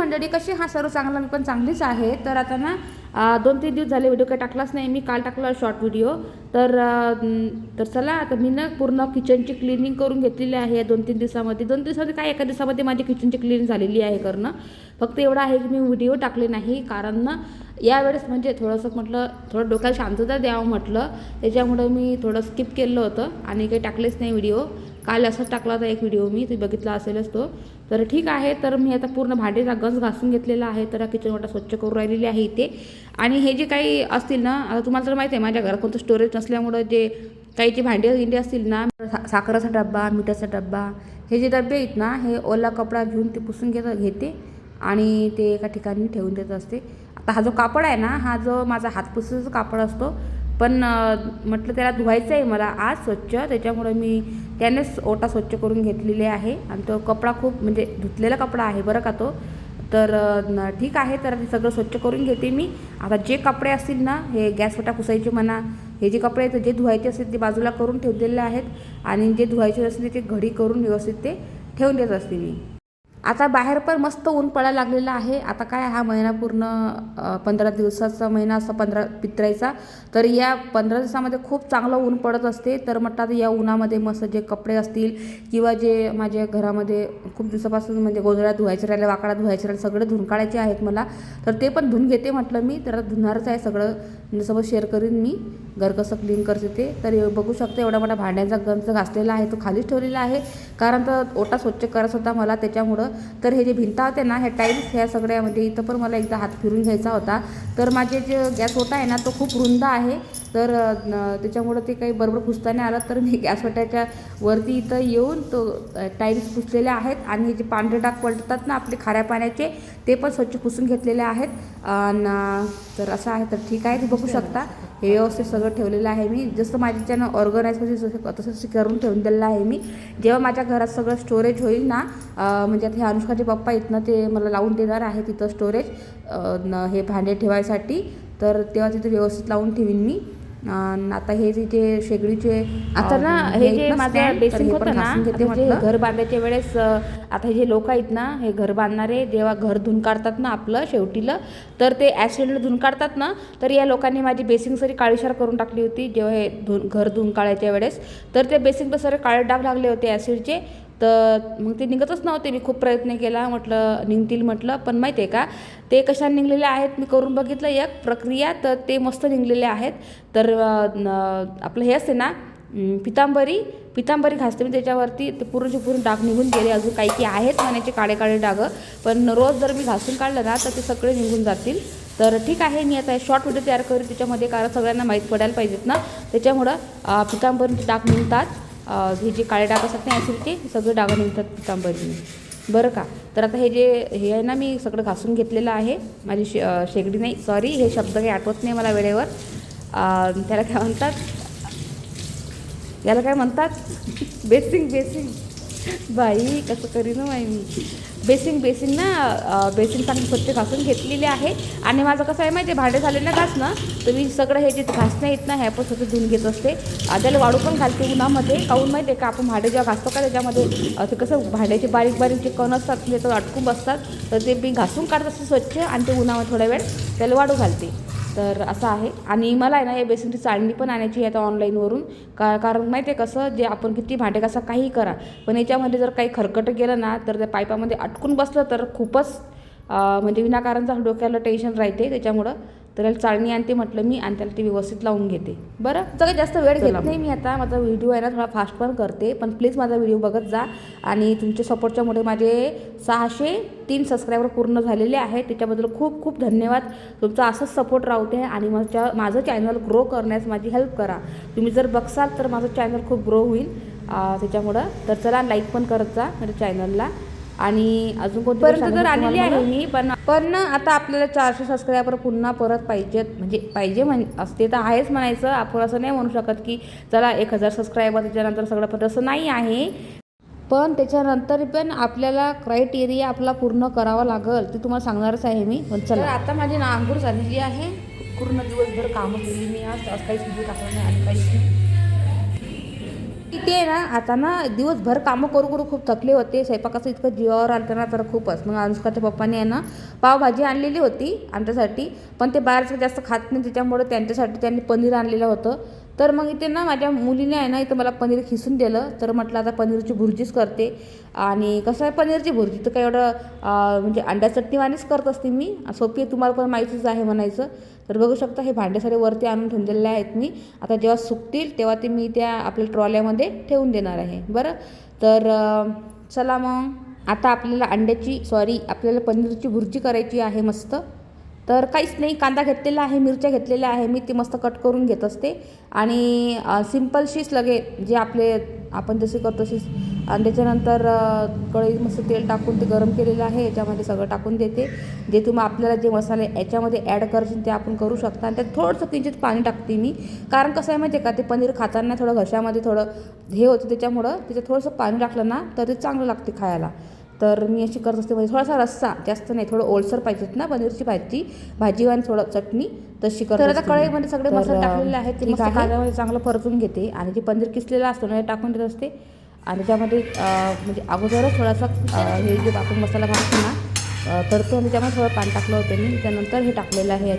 मंडळी कशी हा सर्व चांगला मी पण चांगलीच आहे. तर आता ना दोन तीन दिवस झाले व्हिडिओ काही टाकलाच नाही. मी काल टाकला शॉर्ट व्हिडिओ तर तर चला आता मी ना पूर्ण किचनची क्लिनिंग करून घेतलेली आहे दोन तीन दिवसामध्ये. दोन दिवसामध्ये काय एका दिवसामध्ये माझी किचनची क्लिनिंग झालेली आहे करणं. फक्त एवढं आहे की मी व्हिडिओ टाकले नाही. कारण ना यावेळेस म्हणजे थोडंसं म्हटलं थोडं डोक्याला शांतता द्यावं म्हटलं. त्याच्यामुळं मी थोडं स्किप केलं होतं आणि काही टाकलेच नाही व्हिडिओ काल असंच टाकला होता एक व्हिडिओ मी तुम्ही बघितला असेलच तो. तर ठीक आहे तर मी आता पूर्ण भांडेचा गंज घासून घेतलेला आहे तर किचन वाटा स्वच्छ करून राहिलेली आहे इथे. आणि हे जे काही असतील ना आता तुम्हाला तर माहिती आहे माझ्या घरात कोणतं स्टोरेज नसल्यामुळं जे काही जे भांडे गिंडे असतील ना सा- साखरेचा डब्बा मिठाचा डब्बा हे जे डबे आहेत ना हे ओला कपडा घेऊन ते पुसून घेत घेते आणि ते एका ठिकाणी ठेवून देत असते. आता हा जो कापड आहे ना हा जो माझा हातपुसाचा कापड असतो पण म्हटलं त्याला धुवायचं आहे मला आज स्वच्छ त्याच्यामुळे मी त्यानेच ओटा स्वच्छ करून घेतलेले आहे. आणि तो कपडा खूप म्हणजे धुतलेला कपडा आहे बरं का तो. तर ठीक आहे तर ते सगळं स्वच्छ करून घेते मी. आता जे कपडे असतील ना हे गॅस वटा पुसायचे म्हणा हे जे कपडे आहेत जे धुवायचे असतील ते बाजूला करून ठेवलेले आहेत. आणि जे धुवायचे असतील ते घडी करून व्यवस्थित ते ठेवून देत असते मी. आता बाहेर पण मस्त ऊन पडायला लागलेलं आहे. आता काय हा महिना पूर्ण पंधरा दिवसाचा महिना असा पंधरा पित्रायचा. तर या पंधरा दिवसामध्ये खूप चांगलं ऊन पडत असते. तर म्हटलं आता या उन्हामध्ये मस्त जे कपडे असतील किंवा जे माझ्या घरामध्ये खूप दिवसापासून म्हणजे गोधड्या धुवायचे राहिले वाकडा धुवायचे राहिले सगळे धुऊन काढायचे आहेत मला. तर ते पण धुवून घेते म्हटलं मी. तर धुणारच आहे सगळं. तुमच्यासोबत शेअर करीन मी. घर कसं क्लीन करते ते. तर बघू शकते एवढा मोठा भांड्यांचा गंज घासलेला आहे तो खालीच ठेवलेला आहे. कारण तर ओटा स्वच्छ करायचा होता मला त्याच्यामुळं. तर हे जे भिंता होते ना ह्या टाईल्स ह्या सगळ्यामध्ये इथं पण मला एकदा हात फिरून घ्यायचा होता. तर माझे जे गॅस ओटा आहे ना तो खूप रुंद आहे. तर त्याच्यामुळं ते काही बरोबर पुसताना नाही आलं तर मी गॅसवट्याच्या वरती इथं येऊन तो टाईल्स पुसलेल्या आहेत आणि जे पांढरे डाग पडतात ना आपले खाऱ्या पाण्याचे ते पण स्वच्छ पुसून घेतलेले आहेत. आणि तर असं आहे तर ठीक आहे तुम्ही बघू शकता. हे व्यवस्थित सगळं ठेवलेलं आहे मी. जसं माझ्याच्यानं ऑर्गनाईज म्हणजे जसं तसं करून ठेवून दिलेलं आहे मी. जेव्हा माझ्या घरात सगळं स्टोरेज होईल ना म्हणजे आता हे अनुष्काचे पप्पा इथनं ते मला लावून देणार आहे तिथं स्टोरेज हे भांडे ठेवायसाठी. तर तेव्हा तिथे व्यवस्थित लावून ठेवीन मी. आता हे जे शेगडीचे आता ना अं, हे आहेत जे ना माझं बेसिंग हे होतं ना. घर बांधायच्या वेळेस आता हे जे लोक आहेत ना हे घर बांधणारे जेव्हा घर धुवून काढतात ना आपलं शेवटीला तर ते ॲसिडला धुवून काढतात ना तर या लोकांनी माझी बेसिंग सरी काळीशार करून टाकली होती जेव्हा हे धुवून घर धुवून काढायच्या वेळेस. तर ते बेसिंगला सगळे काळे डाग लागले होते ॲसिडचे तर मग ते निघतच नव्हते. मी खूप प्रयत्न केला. म्हटलं निघतील म्हटलं. पण माहिती आहे का ते कशाने निघलेले आहेत मी करून बघितलं एक प्रक्रिया. तर ते मस्त निघलेले आहेत. तर आपलं हे असते ना पितांबरी पितांबरी घासते मी त्याच्यावरती. ते पूर्ण पूर्ण डाग निघून गेले. अजून काही की आहेत म्हणायचे काळे काळे डाग. पण रोज जर मी घासून काढलं ना तर ते सगळे निघून जातील. तर ठीक आहे मी आता शॉर्ट व्हिडिओ तयार करेन. त्याच्यामध्ये कारण सगळ्यांना माहीत पडायला पाहिजेत ना. त्याच्यामुळं पितांबरीचे डाग निघतात. हे जे काळे डाग असतात ना ॲसिडचे सगळे डाग निघतात पितांबरीने बरं का? तर आता हे जे हे आहे ना मी सगळं घासून घेतलेलं आहे. माझी शे शेगडी नाही सॉरी हे शब्द काही आठवत नाही मला वेळेवर. त्याला काय म्हणतात? याला काय म्हणतात? Basin basin. बाई कसं करी ना हो बाई मी? बेसिंग बेसिंग ना बेसिंग चांगली स्वच्छ घासून घेतलेली आहे. आणि माझं कसं आहे माहिती आहे भांडे झाले ना घास ना तर मी सगळं हे जे घासणं येत ना ह्या पण स्वतः धुवून घेत असते. त्याला वाळू पण घालते उन्हामध्ये. काऊन माहिती आहे का आपण भांडे जेव्हा घासतो का त्याच्यामध्ये ते कसं भांड्याचे बारीक बारीक जे कण असतात ते तर अटकून बसतात. तर ते मी घासून काढत असते स्वच्छ आणि ते उन्हामध्ये थोडा वेळ त्याला वाळू घालते. तर असं आहे. आणि मला आहे ना हे बेसनची चाळणी पण आणायची आहे आता ऑनलाईनवरून. का कारण माहिती आहे कसं जे आपण किती भांडे कसा काही करा. पण याच्यामध्ये जर काही खरकटं गेलं ना तर त्या पाईपामध्ये अटकून बसलं तर खूपच म्हणजे विनाकारणचा डोक्याला टेन्शन राहते त्याच्यामुळं. तर याला चाळणी आणते म्हटलं मी आणि त्याला ती व्यवस्थित लावून घेते. बरं सगळं जास्त वेळ घेत नाही मी आता. माझा व्हिडिओ आहे ना थोडा फास्ट पण करते पण प्लीज माझा व्हिडिओ बघत जा. आणि तुमच्या सपोर्टच्यामुळे माझे सहाशे तीन सबस्क्रायबर पूर्ण झालेले आहेत. त्याच्याबद्दल खूप खूप धन्यवाद. तुमचा असंच सपोर्ट राहू दे आणि माझ्या माझं चॅनल ग्रो करण्यास माझी हेल्प करा. तुम्ही जर बघसाल तर माझं चॅनल खूप ग्रो होईल. त्याच्यामुळं तर चला लाईक पण करत जा माझ्या चॅनलला आणि अजून कोणती गोष्ट पर्यंत तर आलेली आहे मी पण पण आता आपल्याला चारशे सबस्क्रायबर पुन्हा परत पाहिजेत म्हणजे पाहिजे म्हण असते तर आहेच म्हणायचं. आपण असं नाही म्हणू शकत की चला एक हजार सबस्क्रायबर त्याच्यानंतर सगळं पण तसं नाही आहे. पण त्याच्यानंतर पण आपल्याला क्रायटेरिया आपला पूर्ण करावा लागेल ते तुम्हाला सांगणारच आहे मी. पण चला. आता माझी ना आंघोळ झालेली आहे. पूर्ण दिवसभर कामं केली मी आज काहीच व्हिडिओ टाकला नाही आणि काहीच नाही. त्यासाठी आहे ना आता ना दिवसभर कामं करू करू खूप थकले होते. स्वयंपाकाचं इतकं जीवावर आलं ना तर खूपच. मग अनुष्काच्या पप्पाने आहे ना पावभाजी आणलेली होती आमच्यासाठी. पण ते बाहेरचं जास्त खात नाही त्याच्यामुळे त्यांच्यासाठी त्यांनी पनीर आणलेलं होतं. तर मग इथे ना माझ्या मुलीने आहे ना इथं मला पनीर खिसून दिलं. तर म्हटलं आता पनीरची भुर्जीच करते. आणि कसं आहे पनीरची भुर्जी? तर काय एवढं म्हणजे अंड्या चटणीवाणीच करत असते मी. सोपी आहे, तुम्हाला पण माहितीच आहे म्हणायचं. तर बघू शकता हे भांडे सारे वरती आणून ठेवलेले आहेत मी. आता जेव्हा सुकतील तेव्हा ते मी त्या आपल्या ट्रॉल्यामध्ये ठेवून देणार आहे. बरं? तर चला मग. आता आपल्याला अंड्याची सॉरी आपल्याला पनीरची भुर्जी करायची आहे मस्त. तर काहीच नाही कांदा घेतलेला आहे मिरच्या घेतलेल्या आहे मी ती मस्त कट करून घेत असते. आणि सिम्पलशीच लगे जे आपले आपण जसे करतो तशीच आणि त्याच्यानंतर कळी मस्त तेल टाकून ते गरम केलेलं आहे याच्यामध्ये सगळं टाकून देते. जे तुम्ही आपल्याला जे मसाले याच्यामध्ये ॲड करायचे ते आपण करू शकता. आणि त्यात थोडंसं किंचित पाणी टाकते मी. कारण कसं आहे माहिती आहे का ते पनीर खाताना थोडं घशामध्ये थोडं हे होतं त्याच्यामुळं त्याच्यात थोडंसं पाणी टाकलं ना तर ते चांगलं लागते खायला. तर मी अशी करत असते म्हणजे थोडासा रस्सा जास्त नाही थोडं ओलसर पाहिजेत ना पनीरची भाजी भाजी आणि थोडं चटणी तशी करत तर आता. कढईमध्ये सगळे तर, मसाले टाकलेले आहेत ते. कांद्यामध्ये चांगलं परतून घेते आणि जे पनीर किसलेलं असतो ना ते टाकून देत असते आणि त्यामध्ये म्हणजे अगोदरच थोडासा हे जे आपण मसाला घालतो ना अं, तरतो आणि त्याच्यामध्ये थोडं पाणी टाकलं होतं मी त्यानंतर हे टाकलेलं आहे